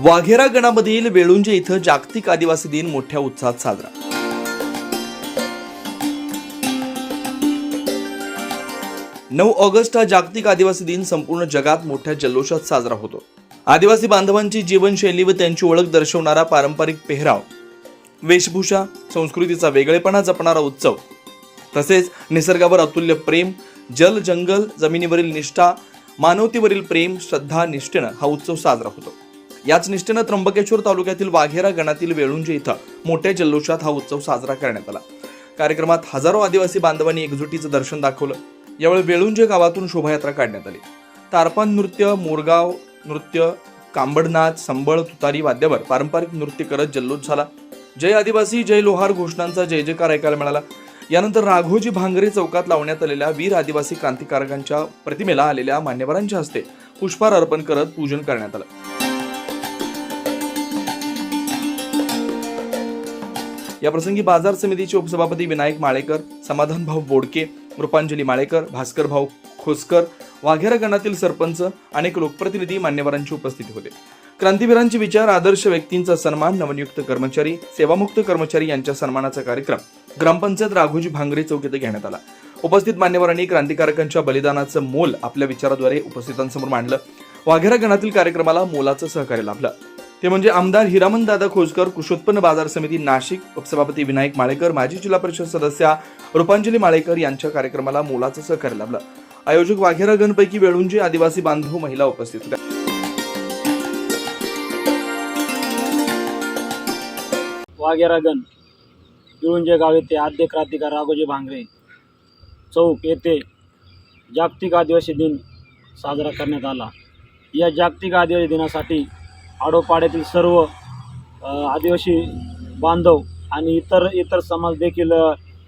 वाघेरा गणामधील वेळुंजे इथं जागतिक आदिवासी दिन मोठ्या उत्साहात साजरा. नऊ ऑगस्ट हा जागतिक आदिवासी दिन संपूर्ण जगात मोठ्या जल्लोषात साजरा होतो. आदिवासी बांधवांची जीवनशैली व त्यांची ओळख दर्शवणारा पारंपरिक पेहराव वेशभूषा संस्कृतीचा वेगळेपणा जपणारा उत्सव तसेच निसर्गावर अतुल्य प्रेम जल जंगल जमिनीवरील निष्ठा मानवतेवरील प्रेम श्रद्धा निष्ठेनं हा उत्सव साजरा होतो. याच निष्ठेनं त्र्यंबकेश्वर तालुक्यातील वाघेरा गणातील वेळुंजे इथं मोठ्या जल्लोषात हा उत्सव साजरा करण्यात आला. कार्यक्रमात हजारो आदिवासी बांधवांनी एकजुटीचं दर्शन दाखवलं. यावेळी वेळुंजे गावातून शोभायात्रा काढण्यात आली. तारपान नृत्य मोरगाव नृत्य कांबडनाच संबळ तुतारी वाद्यावर पारंपरिक नृत्य करत जल्लोष झाला. जय आदिवासी जय लोहार घोषणांचा जय जयकार ऐकायला मिळाला. यानंतर राघोजी भांगरे चौकात लावण्यात आलेल्या वीर आदिवासी क्रांतिकारकांच्या प्रतिमेला आलेल्या मान्यवरांच्या हस्ते पुष्पहार अर्पण करत पूजन करण्यात आलं. याप्रसंगी बाजार समितीचे उपसभापती विनायक माळेकर समाधानभाऊ बोडके रूपांजली माळेकर भास्करभाऊ खोसकर वाघेरा गणातील सरपंच अनेक लोकप्रतिनिधी मान्यवरांची उपस्थिती होते. क्रांतीवीरांचे विचार आदर्श व्यक्तींचा सन्मान नवनियुक्त कर्मचारी सेवामुक्त कर्मचारी यांच्या सन्मानाचा कार्यक्रम ग्रामपंचायत राघोजी भांगरे चौक येथे घेण्यात आला. उपस्थित मान्यवरांनी क्रांतिकारकांच्या बलिदानाचं मोल आपल्या विचाराद्वारे उपस्थितांसमोर मांडलं. वाघेरा गणातील कार्यक्रमाला मोलाचं सहकार्य लाभलं. ते म्हणजे आमदार हिरामन दादा खोजकर कृषोत्पन्न बाजार समिती नाशिक उपसभापती विनायक माळेकर माजी जिल्हा परिषद सदस्या रूपांजली माळेकर यांच्या कार्यक्रमाला मोलाचं सहकार्य लाभलं. आयोजक वाघेरा गणपैकी वेळुंजे आदिवासी बांधव महिला उपस्थित होत्या. वाघेरागण पिळुंजे गाव येथे आद्य क्रांतिकार राघोजी भांगरे चौक येथे जागतिक आदिवासी दिन साजरा करण्यात आला. या जागतिक आदिवासी दिनासाठी आडोपाड्यातील सर्व आदिवासी बांधव आणि इतर इतर समाज देखील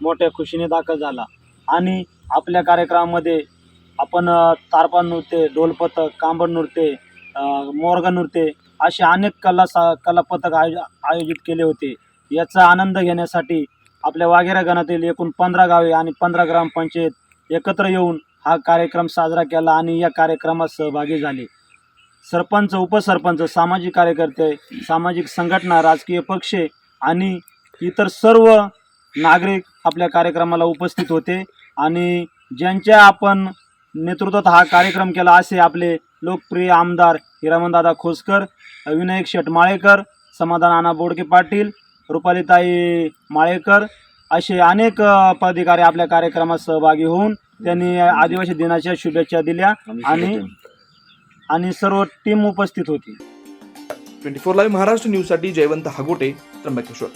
मोठ्या खुशीने दाखल झाला. आणि आपल्या कार्यक्रमामध्ये आपण तारपा नृत्य ढोलपथक कांबड नृत्य मोरग नृत्य असे अनेक कला सा कलापथक आयोज आयोजित केले होते. याचा आनंद घेण्यासाठी आपल्या वाघेरा गणातील एकूण पंधरा गावे आणि पंधरा ग्रामपंचायत एकत्र येऊन हा कार्यक्रम साजरा केला आणि या कार्यक्रमात सहभागी झाले. सरपंच उपसरपंच सामाजिक कार्यकर्ते सामाजिक संघटना राजकीय पक्ष आणि इतर सर्व नागरिक आपल्या कार्यक्रमाला उपस्थित होते. आणि ज्यांच्या आपण नेतृत्वात हा कार्यक्रम केला असे आपले लोकप्रिय आमदार हिरामनदादा खोसकर विनायक शेट माळेकर समाधान आना बोडके पाटील रुपालीताई माळेकर असे अनेक पदाधिकारी आपल्या कार्यक्रमात सहभागी होऊन त्यांनी आदिवासी दिनाच्या शुभेच्छा दिल्या आणि आणि सर्व टीम उपस्थित होती. ट्वेंटी फोर लाईव्ह महाराष्ट्र न्यूजसाठी जयवंत हागोटे त्र्यंबकेश्वर.